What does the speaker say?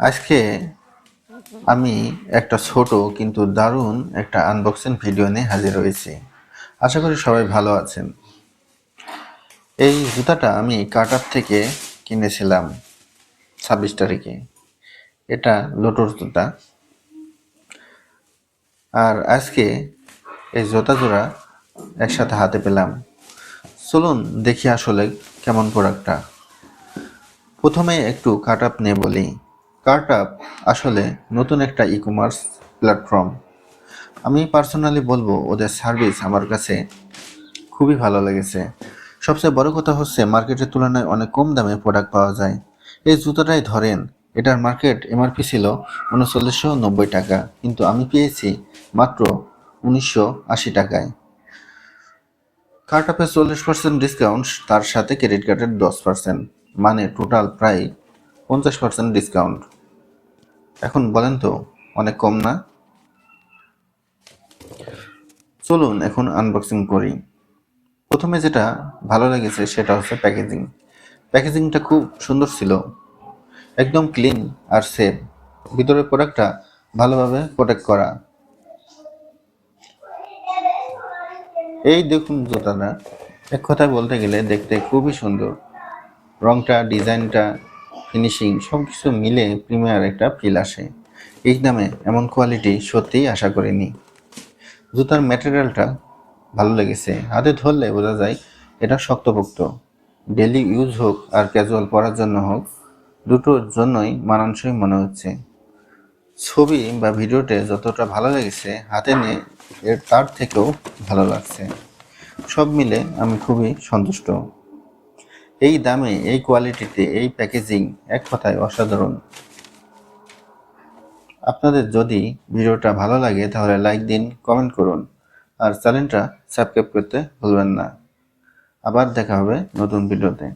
আজকে আমি একটা ছোট কিন্তু দারুণ একটা আনবক্সিং ভিডিও নিয়ে হাজির হয়েছি। আশা করি সবাই ভালো আছেন। এই জুতাটা আমি কাটার থেকে কিনেছিলাম ছাব্বিশ তারিখে। এটা লোটোর জুতা। আর আজকে এই জুতা জোড়া একসাথে হাতে পেলাম। চলুন দেখি আসলে কেমন প্রোডাক্টটা প্রথমে একটু কাট আপ নিয়ে বলি। কাট আপ আসলে নতুন একটা ই কমার্স প্ল্যাটফর্ম আমি পার্সোনালি বলব, ওদের সার্ভিস আমার কাছে খুবই ভালো লেগেছে। সবচেয়ে বড় কথা হচ্ছে মার্কেটের তুলনায় অনেক কম দামে প্রোডাক্ট পাওয়া যায়। এই জুতোটাই ধরেন, এটার মার্কেট এমআরপি ছিল উনচল্লিশশো নব্বই টাকা, কিন্তু আমি পেয়েছি মাত্র উনিশশো আশি টাকায়। কার্ট আপে চল্লিশ পার্সেন্ট ডিসকাউন্ট তার সাথে ক্রেডিট কার্ডের দশ পার্সেন্ট মানে টোটাল প্রায় পঞ্চাশ পার্সেন্ট ডিসকাউন্ট এখন বলেন তো, অনেক কম না? চলুন এখন আনবক্সিং করি। প্রথমে যেটা ভালো লেগেছে সেটা হচ্ছে প্যাকেজিং প্যাকেজিংটা খুব সুন্দর ছিল। একদম ক্লিন আর সেফ ভিতরের প্রোডাক্টটা ভালোভাবে প্রোটেক্ট করা। এই দেখুন জুতাটা। এক কথায় বলতে গেলে দেখতে খুবই সুন্দর। রংটা, ডিজাইনটা ফিনিশিং সব কিছু মিলে প্রিমিয়ার একটা ফিল আসে। এই দামে এমন কোয়ালিটি সত্যিই আশা করিনি। জুতার ম্যাটেরিয়ালটা ভালো লেগেছে। হাতে ধরলে বোঝা যায় এটা শক্তপোক্ত। ডেলি ইউজ হোক আর ক্যাজুয়াল পরার জন্য হোক, দুটোর জন্যই মানানসই মনে হচ্ছে। ছবি বা ভিডিওতে যতটা ভালো লেগেছে, হাতে নিয়ে এর তার থেকেও ভালো লাগছে। সব মিলে আমি খুবই সন্তুষ্ট। এই দামে, এই কোয়ালিটিতে, এই প্যাকেজিং এক কথায় অসাধারণ। আপনাদের যদি ভিডিওটা ভালো লাগে, তাহলে লাইক দিন, কমেন্ট করুন। আর চ্যানেলটা সাবস্ক্রাইব করতে ভুলবেন না। আবার দেখা হবে নতুন ভিডিওতে।